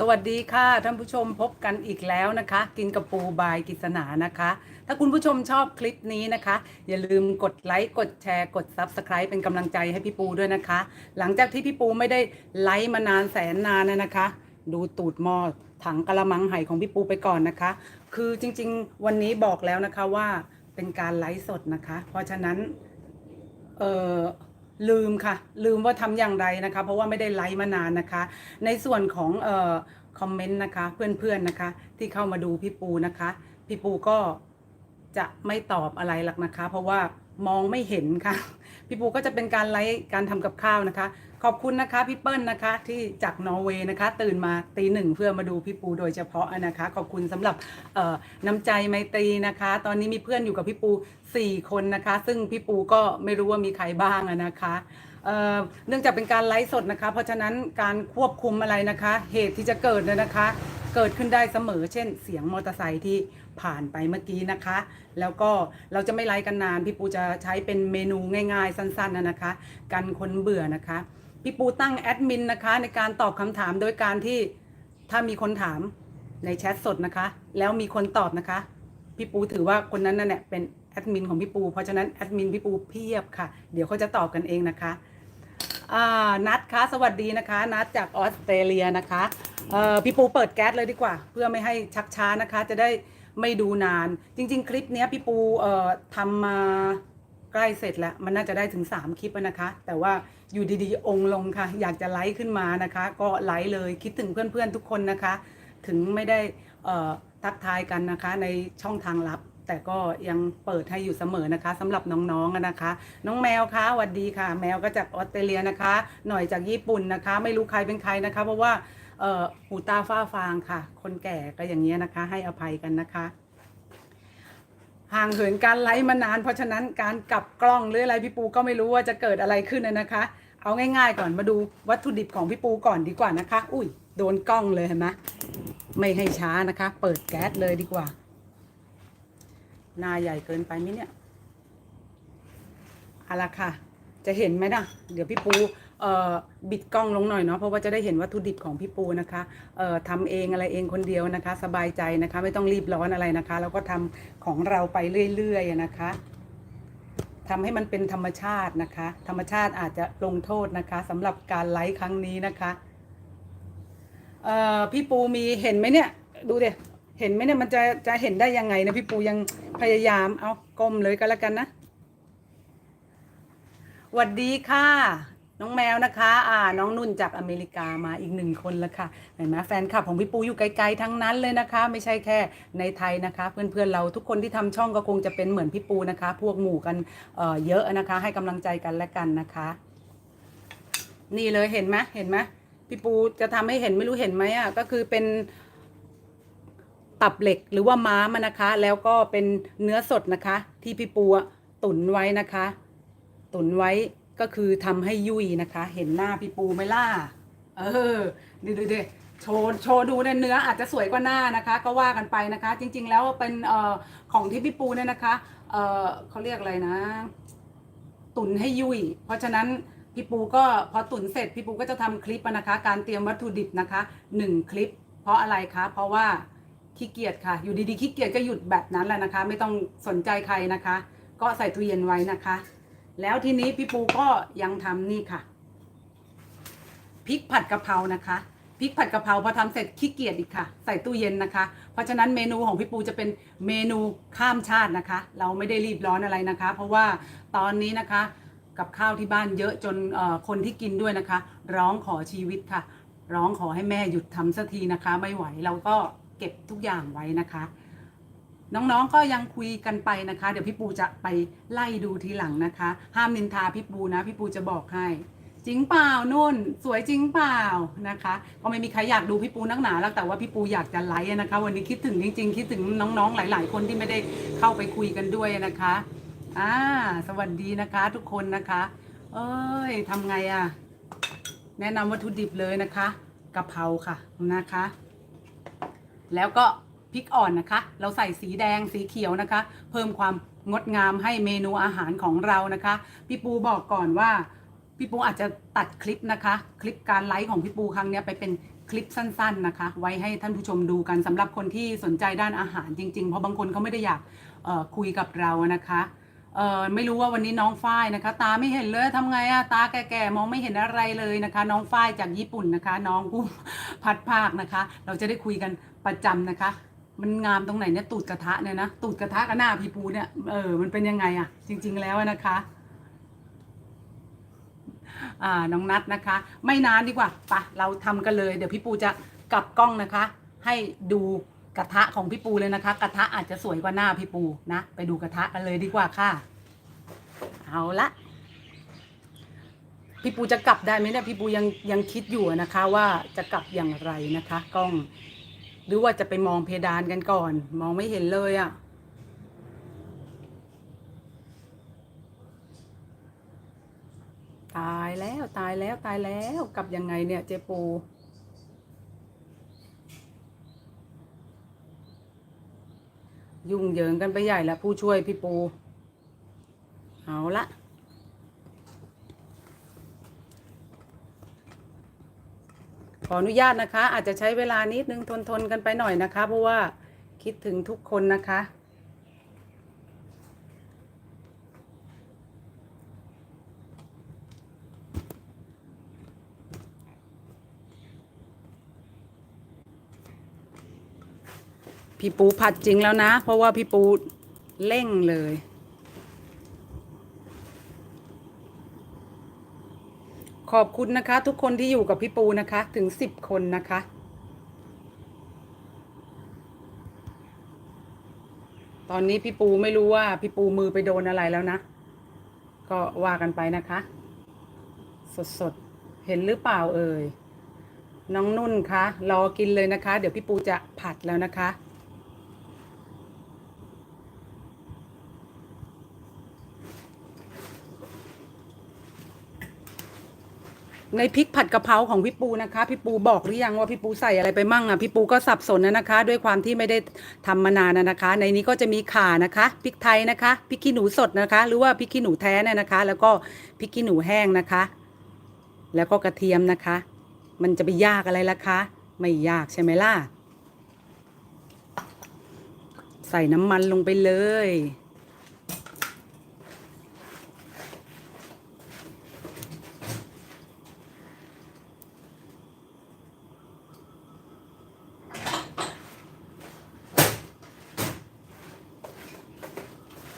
สวัสดีค่ะท่านผู้ชมพบกันอีกแล้วนะคะ กินกับปูบายกิษณานะคะ ถ้าคุณผู้ชมชอบคลิปนี้นะคะ อย่าลืมกดไลค์กดแชร์กด Subscribe เป็นกำลังใจให้พี่ปูด้วยนะคะ หลังจากที่พี่ปูไม่ได้ไลค์มานานแสนนานนะคะ ดูตูดหม้อถังกะละมังไหของพี่ปูไปก่อนนะคะ คือจริงๆ วันนี้บอกแล้วนะคะว่าเป็นการไลฟ์สดนะคะ เพราะฉะนั้นเออ ลืมค่ะ ลืมว่าทำอย่างไรนะคะ เพราะว่าไม่ได้ไลฟ์มานานนะคะ ในส่วนของเอ่อคอมเมนต์นะคะ เพื่อนๆนะคะ ที่เข้ามาดูพี่ปูนะคะ พี่ปูก็จะไม่ตอบอะไรหรอกนะคะ เพราะว่ามองไม่เห็นค่ะ พี่ปูก็จะเป็นการไลฟ์การทำกับข้าวนะคะ ขอบคุณนะคะพี่เปิ้ลนะคะ ที่จากนอร์เวย์นะคะ ตื่นมาตีหนึ่งเพื่อมาดูพี่ปูโดยเฉพาะนะคะ ขอบคุณสำหรับเอ่อน้ำใจไมตรีนะคะ ตอนนี้มีเพื่อนอยู่กับพี่ปู 4 คนนะคะ ซึ่งพี่ปูก็ไม่รู้ว่ามีใครบ้างนะคะเเนื่องจากเป็นการไลฟ์สดนะคะ เพราะฉะนั้นการควบคุมอะไรนะคะ เหตุที่จะเกิดเนี่ยนะคะ เกิดขึ้นได้เสมอ เช่น เสียงมอเตอร์ไซค์ที่ผ่านไปเมื่อกี้นะคะ แล้วก็เราจะไม่ไลฟ์กันนาน พี่ปูจะใช้เป็นเมนูง่าย ๆ สั้นๆนะนะคะ กันคนเบื่อนะคะ พี่ปูตั้งแอดมินนะคะ ในการตอบคำถามโดยการที่ถ้ามีคนถามในแชทสดนะคะ แล้วมีคนตอบนะคะ พี่ปูถือว่าคนนั้นนั่นแหละเป็น แอดมินของพี่ปู เพราะฉะนั้นแอดมินพี่ปูเพียบค่ะ เดี๋ยวเขาจะตอบกันเองนะคะนัดคะสวัสดีนะคะ นัดจากออสเตรเลียนะคะพี่ปูเปิดแก๊สเลยดีกว่า เพื่อไม่ให้ชักช้านะคะ จะได้ไม่ดูนาน จริง ๆ คลิปนี้พี่ปูทำมาใกล้เสร็จแล้ว มันน่าจะได้ถึง 3 คลิปนะคะ แต่ว่าอยู่ดีๆ องลงค่ะ อยากจะไลค์ขึ้นมานะคะ ก็ไลค์เลยคิดถึงเพื่อนๆทุกคนนะคะ ถึงไม่ได้ทักทายกันนะคะในช่องทางลับ แต่ก็ยังเปิดให้อยู่เสมอนะคะสำหรับน้องๆอะนะคะ น้องแมวคะสวัสดีค่ะ แมวก็จากออสเตรเลียนะคะ หน่อยจากญี่ปุ่นนะคะ ไม่รู้ใครเป็นใครนะคะ เพราะว่าเอ่อหูตาฝ้าฟางค่ะ คนแก่ก็อย่างนี้ยนะคะ ให้อภัยกันนะคะ ห่างเหินการไลฟ์มานาน เพราะฉะนั้นการกลับกล้องหรืออะไรพี่ปูก็ไม่รู้ว่าจะเกิดอะไรขึ้นนะนะคะ เอาง่าย ๆ ก่อนมาดูวัตถุดิบของพี่ปูก่อนดีกว่านะคะ อุ้ยโดนกล้องเลยเห็นไหมไม่ให้ช้านะคะ เปิดแก๊สเลยดีกว่า นาใหญ่เกินไปไหมเนี่ยอาละค่ะ จะเห็นไหมนะเดี๋ยวพี่ปูเอ่อบิดกล้องลงหน่อยเนาะเพราะว่าจะได้เห็นวัตถุดิบของพี่ปูนะคะเอ่อทำเองอะไรเองคนเดียวนะคะ สบายใจนะคะ ไม่ต้องรีบร้อนอะไรนะคะ แล้วก็ทำของเราไปเรื่อยๆนะคะทำให้มันเป็นธรรมชาตินะคะ ธรรมชาติอาจจะลงโทษนะคะสำหรับการไลฟ์ครั้งนี้นะคะเอ่อพี่ปูมีเห็นไหมเนี่ย ดูเดี๋ย เห็นไหมเนี่ยมันจะจะเห็นได้ยังไงนะพี่ปูยังพยายามเอาก้มเลยก็แล้วกันนะหวัดดีค่ะ น้องแมวนะคะ อ่า น้องนุ่นจากอเมริกามาอีกหนึ่งคนแล้วค่ะเห็นไหมแฟนคลับของพี่ปูอยู่ไกลๆทั้งนั้นเลยนะคะ ไม่ใช่แค่ในไทยนะคะ เพื่อนๆเราทุกคนที่ทำช่องก็คงจะเป็นเหมือนพี่ปูนะคะ พวกหมู่กันเอ่อเยอะนะคะ ให้กำลังใจกันและกันนะคะ นี่เลยเห็นไหมเห็นไหมพี่ปูจะทำให้เห็นไม่รู้เห็นไหมอะก็คือเป็น ตับเหล็กหรือว่าม้ามันะคะ แล้วก็เป็นเนื้อสดนะคะ ที่พี่ปูตุ๋นไว้นะคะ ตุ๋นไว้ก็คือทำให้ยุ่ยนะคะ เห็นหน้าพี่ปูไหมล่ะเออดูดูดิโชว์โชว์ดูในยเนื้ออาจจะสวยกว่าหน้านะคะ ก็ว่ากันไปนะคะ จริง ๆ แล้วเป็นเอ่อของที่พี่ปูเนี่ยนะคะเออเขาเรียกอะไรนะ ตุ๋นให้ยุ่ย เพราะฉะนั้นพี่ปูก็พอตุ๋นเสร็จพี่ปูก็จะทำคลิปนะคะ การเตรียมวัตถุดิบนะคะหนึ่งคลิป เพราะอะไรคะเพราะว่า ขี้เกียจค่ะ อยู่ดีๆขี้เกียจก็หยุดแบบนั้นแหละนะคะ ไม่ต้องสนใจใครนะคะ ก็ใส่ตู้เย็นไว้นะคะ แล้วทีนี้พี่ปูก็ยังทำนี่ค่ะพริกผัดกะเพรานะคะพริกผัดกะเพราพอทำเสร็จขี้เกียจอีกค่ะ ใส่ตู้เย็นนะคะ เพราะฉะนั้นเมนูของพี่ปูจะเป็นเมนูข้ามชาตินะคะ เราไม่ได้รีบร้อนอะไรนะคะ เพราะว่าตอนนี้นะคะกับข้าวที่บ้านเยอะจนคนที่กินด้วยนะคะ ร้องขอชีวิตค่ะ ร้องขอให้แม่หยุดทำสักทีนะคะ ไม่ไหวเราก็ ก็บทุกอย่างไว้นะคะ น้องๆก็ยังคุยกันไปนะคะ เดี๋ยวพี่ปูจะไปไล่ดูทีหลังนะคะ ห้ามนินทาพี่ปูนะ พี่ปูจะบอกให้จริงเปล่านุ่น สวยจริงเปล่านะคะ ก็ไม่มีใครอยากดูพี่ปูนักหนาแล้วแต่ว่าพี่ปูอยากจะไลฟ์นะคะ วันนี้คิดถึงจริง ๆ คิดถึงน้องๆ หลาย ๆ คนที่ไม่ได้เข้าไปคุยกันด้วยนะคะอ่าสวัสดีนะคะ ทุกคนนะคะ เอ้ยทำไงอะแนะนำวัตถุดิบเลยนะคะกะเพราค่ะนะคะ แล้วก็พริกอ่อนนะคะ เราใส่สีแดงสีเขียวนะคะ เพิ่มความงดงามให้เมนูอาหารของเรานะคะ พี่ปูบอกก่อนว่า พี่ปูอาจจะตัดคลิปนะคะ คลิปการไลฟ์ของพี่ปูครั้งนี้ไปเป็นคลิปสั้น ๆนะคะ ไว้ให้ท่านผู้ชมดูกันสำหรับคนที่สนใจด้านอาหารจริงๆ เพราะบางคนเขาไม่ได้อยากคุยกับเรานะคะเออไม่รู้ว่าวันนี้น้องฝ้ายนะคะ ตาไม่เห็นเลยทำไงอะตาแก่ๆมองไม่เห็นอะไรเลยนะคะ น้องฝ้ายจากญี่ปุ่นนะคะ น้องกุ้พัดภาคนะคะ เราจะได้คุยกัน ประจำนะคะ มันงามตรงไหนเนี่ยตูดกระทะเนี่ยนะตูดกระทะกับหน้าพี่ปูเนี่ยเออมันเป็นยังไงอะจริง ๆ แล้วนะคะอ่าน้องนัดนะคะ ไม่นานดีกว่าปะเราทำกันเลย เดี๋ยวพี่ปูจะกลับกล้องนะคะ ให้ดูกระทะของพี่ปูเลยนะคะ กระทะอาจจะสวยกว่าหน้าพี่ปูนะ ไปดูกระทะกันเลยดีกว่าค่ะ เอาละพี่ปูจะกลับได้ไหมเนี่ยพี่ปูยังยังคิดอยู่นะคะ ว่าจะกลับอย่างไรนะคะ กล้อง หรือว่าจะไปมองเพดานกันก่อน มองไม่เห็นเลยอะ่ะตายแล้วตายแล้วตายแล้วกลับยังไงเนี่ยเจปูยุ่งเหยิงกันไปใหญ่ล้วผู้ช่วยพี่ปู เอาละ ขออนุญาตนะคะ อาจจะใช้เวลานิดนึงทนทนกันไปหน่อยนะคะ เพราะว่าคิดถึงทุกคนนะคะ พี่ปูผัดจริงแล้วนะ เพราะว่าพี่ปูเร่งเลย ขอบคุณนะคะ ทุกคนที่อยู่กับพี่ปูนะคะ ถึงสิบคนนะคะ ตอนนี้พี่ปูไม่รู้ว่าพี่ปูมือไปโดนอะไรแล้วนะ ก็ว่ากันไปนะคะ สดๆเห็นหรือเปล่าเอ่ยน้องนุ่นคะรอกินเลยนะคะ เดี๋ยวพี่ปูจะผัดแล้วนะคะ ในพริกผัดกะเพราของพี่ปูนะคะ พี่ปูบอกหรือยังว่าพี่ปูใส่อะไรไปมั่งอะพี่ปูก็สับสนนะนะคะ ด้วยความที่ไม่ได้ทำมานานนะนะคะ ในนี้ก็จะมีข่านะคะพริกไทยนะคะพริกขี้หนูสดนะคะ หรือว่าพริกขี้หนูแท้เนี่ยนะคะ แล้วก็พริกขี้หนูแห้งนะคะ แล้วก็กระเทียมนะคะ มันจะไปยากอะไรล่ะคะ ไม่ยากใช่ไหมล่ะใส่น้ำมันลงไปเลย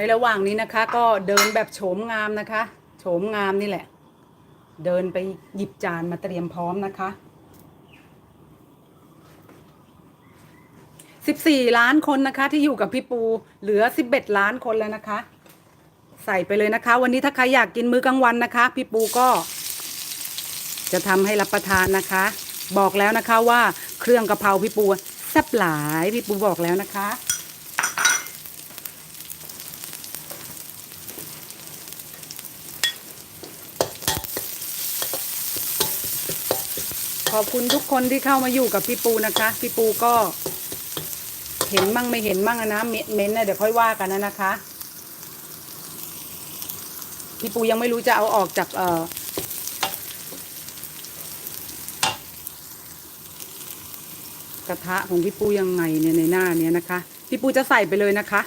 ในระหว่างนี้นะคะ ก็เดินแบบโฉมงามนะคะ โฉมงามนี่แหละ เดินไปหยิบจานมาเตรียมพร้อมนะคะ14ล้านคนนะคะ ที่อยู่กับพี่ปูเหลือ11ล้านคนแล้วนะคะ ใส่ไปเลยนะคะ วันนี้ถ้าใครอยากกินมื้อกลางวันนะคะ พี่ปูก็ จะทำให้รับประทานนะคะ บอกแล้วนะคะว่าเครื่องกะเพราพี่ปูแซ่บหลายพี่ปูบอกแล้วนะคะ ขอบคุณทุกคนที่เข้ามาอยู่กับพี่ปูนะคะ พี่ปูก็ เห็นมั่งไม่เห็นมั่งนะเมเม้นนะเดี๋ยวค่อยว่ากันนะนะคะ พี่ปูยังไม่รู้จะเอาออกจากเอ่อกระทะของพี่ปูยังไงเนี่ยในหน้าเนี้ยนะคะ พี่ปูจะใส่ไปเลยนะคะ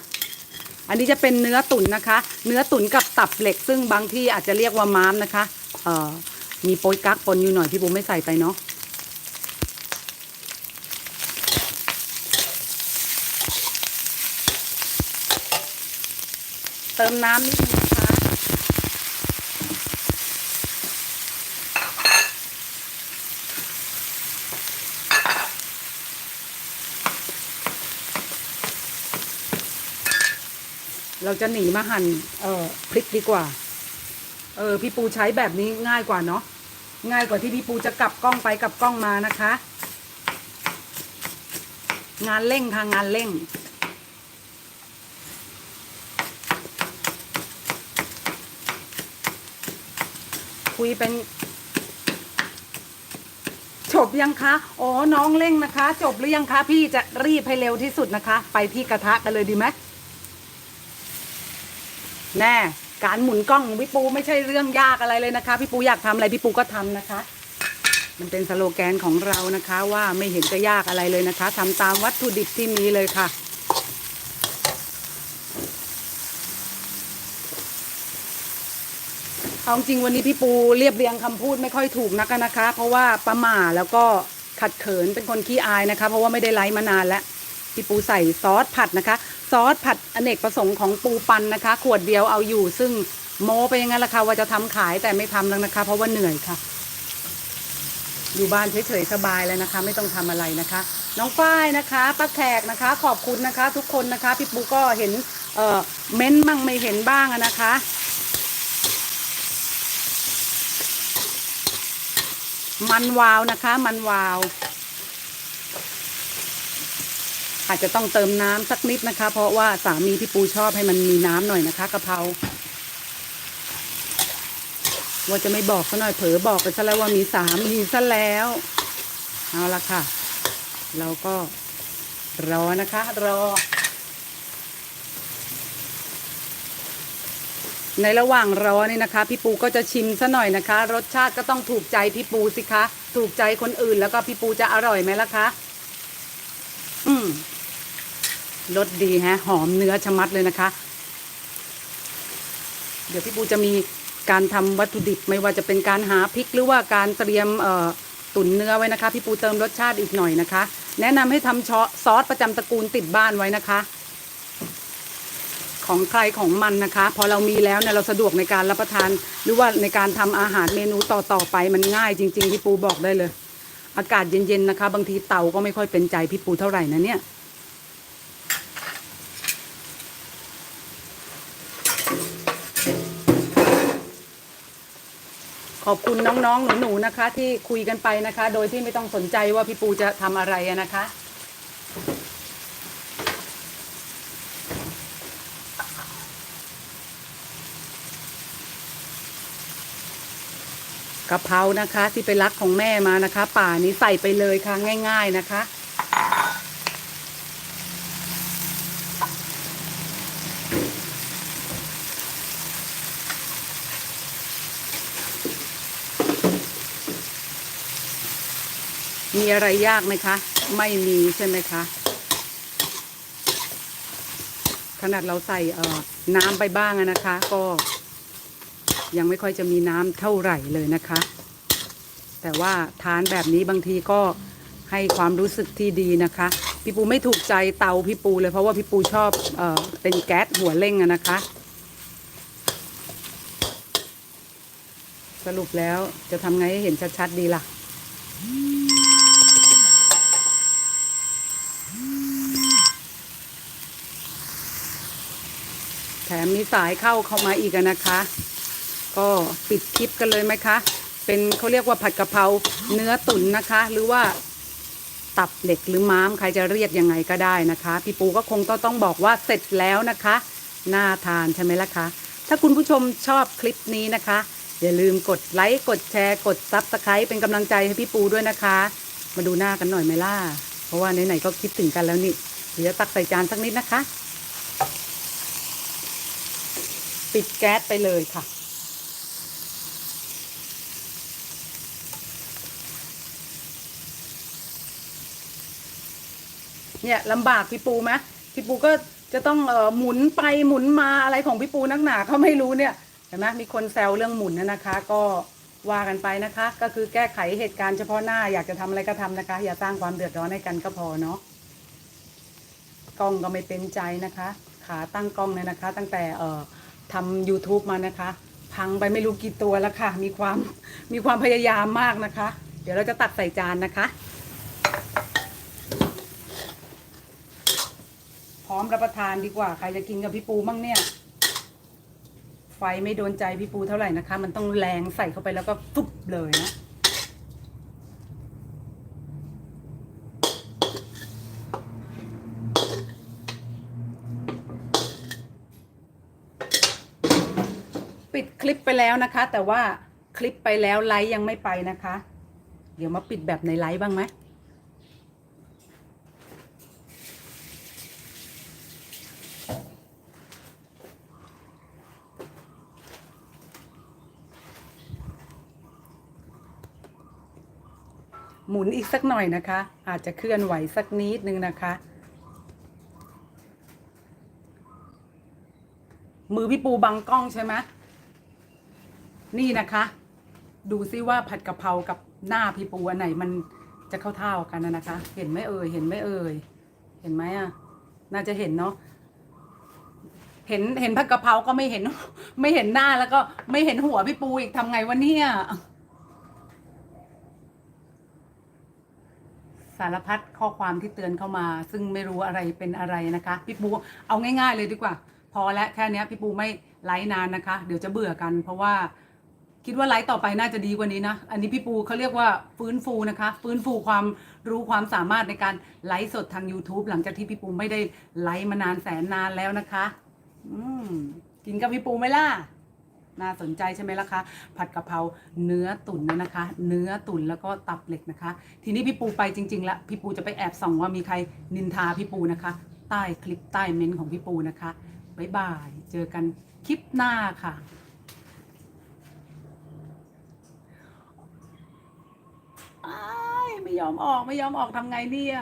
อันนี้จะเป็นเนื้อตุ๋นนะคะ เนื้อตุ๋นกับตับเหล็ก ซึ่งบางที่อาจจะเรียกว่าม้ามนะคะ เอ่อมีโป๊ยกั๊กปนอยู่หน่อยพี่ปูไม่ใส่ไปเนาะ ติมน้ำนิดนึงนะคะเราจะหนีมาหั่นเอ่อพริกดีกว่า เออพี่ปูใช้แบบนี้ง่ายกว่าเนาะง่ายกว่าที่พี่ปูจะกลับกล้องไปกลับกล้องมานะคะ งานเร่งค่ะงานเร่ง คุยเป็นจบยังคะ อ๋อ น้องเร่งนะคะ จบหรือยังคะ พี่จะรีบให้เร็วที่สุดนะคะ ไปที่กระทะกันเลยดีไหมแน่ การหมุนกล้องของพี่ปูไม่ใช่เรื่องยากอะไรเลยนะคะ พี่ปูอยากทำอะไรพี่ปูก็ทำนะคะ มันเป็นสโลแกนของเรานะคะ ว่าไม่เห็นจะยากอะไรเลยนะคะทำตามวัตถุดิบที่มีเลยค่ะ เอาจริงวันนี้พี่ปูเรียบเรียงคำพูดไม่ค่อยถูกนักนะคะ เพราะว่าประหม่าแล้วก็ขัดเขินเป็นคนขี้อายนะคะ เพราะว่าไม่ได้ไลฟ์มานานแล้วพี่ปูใส่ซอสผัดนะคะ ซอสผัดอเนกประสงค์ของปูปันนะคะ ขวดเดียวเอาอยู่ ซึ่งโมไปอยังงั้นละค่ะว่าจะทำขายแต่ไม่ทำแล้วนะคะ เพราะว่าเหนื่อยค่ะ อยู่บ้านเฉยๆสบายแล้วนะคะ ไม่ต้องทำอะไรนะคะ น้องฝ้ายนะคะป้าแขกนะคะ ขอบคุณนะคะ ทุกคนนะคะ พี่ปูก็เห็นเออเม้นต์มั่งไม่เห็นบ้างนะคะ มันวาวนะคะ มันวาว อาจจะต้องเติมน้ำสักนิดนะคะ เพราะว่าสามีพี่ปูชอบให้มันมีน้ำหน่อยนะคะกะเพราว่าจะไม่บอกซะหน่อยเผลอบอกไปซะแล้วว่ามีสามีซะแล้ว เอาละค่ะ เราก็รอนะคะ รอ ในระหว่างรอนี่นะคะ พี่ปูก็จะชิมซะหน่อยนะคะ รสชาติก็ต้องถูกใจพี่ปูสิคะ ถูกใจคนอื่นแล้วก็พี่ปูจะอร่อยไหมล่ะคะ อืมรสดีฮะ หอมเนื้อชะมัดเลยนะคะ เดี๋ยวพี่ปูจะมีการทำวัตถุดิบไม่ว่าจะเป็นการหาพริกหรือว่าการเตรียมเอ่อตุ๋นเนื้อไว้นะคะ พี่ปูเติมรสชาติอีกหน่อยนะคะ แนะนำให้ทำชอซอสประจำตระกูลติดบ้านไว้นะคะ ของใครของมันนะคะ พอเรามีแล้วเนี่ยเราสะดวกในการรับประทาน หรือว่าในการทำอาหารเมนูต่อๆไปมันง่ายจริง ๆ พี่ปูบอกได้เลย อากาศเย็นๆนะคะ บางทีเตาก็ไม่ค่อยเป็นใจพี่ปูเท่าไหร่นะเนี่ยขอบคุณน้องๆ หนูๆ นะคะ ที่คุยกันไปนะคะ โดยที่ไม่ต้องสนใจว่าพี่ปูจะทำอะไรนะคะ กะเพรานะคะ ที่ไปรักของแม่มานะคะ ป่านี้ใส่ไปเลยค่ะง่าย ๆนะคะ มีอะไรยากไหมคะ ไม่มีใช่ไหมคะ ขนาดเราใส่น้ำไปบ้างนะคะ ก็ ยังไม่ค่อยจะมีน้ำเท่าไหร่เลยนะคะ แต่ว่าทานแบบนี้บางทีก็ให้ความรู้สึกที่ดีนะคะ พี่ปูไม่ถูกใจเตาพี่ปูเลยเพราะว่าพี่ปูชอบเออเป็นแก๊สหัวเร่งอะนะคะ สรุปแล้วจะทำไงให้เห็นชัดๆดีล่ะแถมมีสายเข้าเข้ามาอีกนะคะ ก็ปิดคลิปกันเลยไหมคะ เป็นเขาเรียกว่าผัดกะเพราเนื้อตุ๋นนะคะ หรือว่าตับเหล็กหรือม้ามใครจะเรียกยังไงก็ได้นะคะ พี่ปูก็คงต้องต้องบอกว่าเสร็จแล้วนะคะ น่าทานใช่ไหมล่ะคะ ถ้าคุณผู้ชมชอบคลิปนี้นะคะ อย่าลืมกดไลค์กดแชร์กดซับสไครป์เป็นกำลังใจให้พี่ปูด้วยนะคะ มาดูหน้ากันหน่อยไหมล่ะ เพราะว่าไหนๆก็คิดถึงกันแล้วนี่เดี๋ยวตักใส่จานสักนิดนะคะ ปิดแก๊สไปเลยค่ะ เนี่ยลำบากพี่ปูไหมพี่ปูก็จะต้องเอ่อหมุนไปหมุนมาอะไรของพี่ปูนักหนาเขาไม่รู้เนี่ยเห็นไหมมีคนแซวเรื่องหมุนนะนะคะ ก็ว่ากันไปนะคะ ก็คือแก้ไขเหตุการณ์เฉพาะหน้าอยากจะทำอะไรก็ทำนะคะ อย่าสร้างความเดือดร้อนให้กันก็พอเนาะกล้องก็ไม่เป็นใจนะคะ ขาตั้งกล้องเนี่ยนะคะ ตั้งแต่เอ่อทำ YouTube มานะคะ พังไปไม่รู้กี่ตัวแล้วค่ะ มีความมีความพยายามมากนะคะ เดี๋ยวเราจะตักใส่จานนะคะ ร้อมรับประทานดีกว่า ใครจะกินกับพี่ปูมั่งเนี่ย ไฟไม่โดนใจพี่ปูเท่าไหร่นะคะ มันต้องแรงใส่เข้าไปแล้วก็ฟุบเลยนะปิดคลิปไปแล้วนะคะ แต่ว่าคลิปไปแล้วไลค์ยังไม่ไปนะคะ เดี๋ยวมาปิดแบบในไลฟ์บ้างไหม หมุนอีกสักหน่อยนะคะ อาจจะเคลื่อนไหวสักนิดนึงนะคะ มือพี่ปูบังกล้องใช่ไหมนี่นะคะ ดูซิว่าผัดกะเพรากับหน้าพี่ปูอันไหนมันจะเข้าเท่ากันนะนะคะ เห็นไหมเอ่ยเห็นไหมเอ่ยเห็นไหมอะ น่าจะเห็นเนาะเห็นเห็นผัดกะเพราก็ไม่เห็น ไม่เห็นหน้าแล้วก็ไม่เห็นหัวพี่ปูอีกทำไงวะเนี่ย สารพัดข้อความที่เตือนเข้ามา ซึ่งไม่รู้อะไรเป็นอะไรนะคะ พี่ปูเอาง่าย ๆ เลยดีกว่า พอแล้วแค่นี้พี่ปูไม่ไลฟ์นานนะคะ เดี๋ยวจะเบื่อกัน เพราะว่าคิดว่าไลฟ์ต่อไปน่าจะดีกว่านี้นะ อันนี้พี่ปูเขาเรียกว่าฟื้นฟูนะคะ ฟื้นฟูความรู้ความสามารถในการไลฟ์สดทาง YouTube หลังจากที่พี่ปูไม่ได้ไลฟ์มานานแสนนานแล้วนะคะ อืมกินกับพี่ปูไหมล่ะ น่าสนใจใช่ไหมล่ะคะ ผัดกะเพราเนื้อตุ๋นนะนะคะ เนื้อตุ๋นแล้วก็ตับเหล็กนะคะ ทีนี้พี่ปูไปจริงๆแล้วพี่ปูจะไปแอบส่องว่ามีใครนินทาพี่ปูนะคะ ใต้คลิปใต้เมนของพี่ปูนะคะบ๊ายบายเจอกันคลิปหน้าค่ะไม่ยอมออกไม่ยอมออกทำไงเนี่ย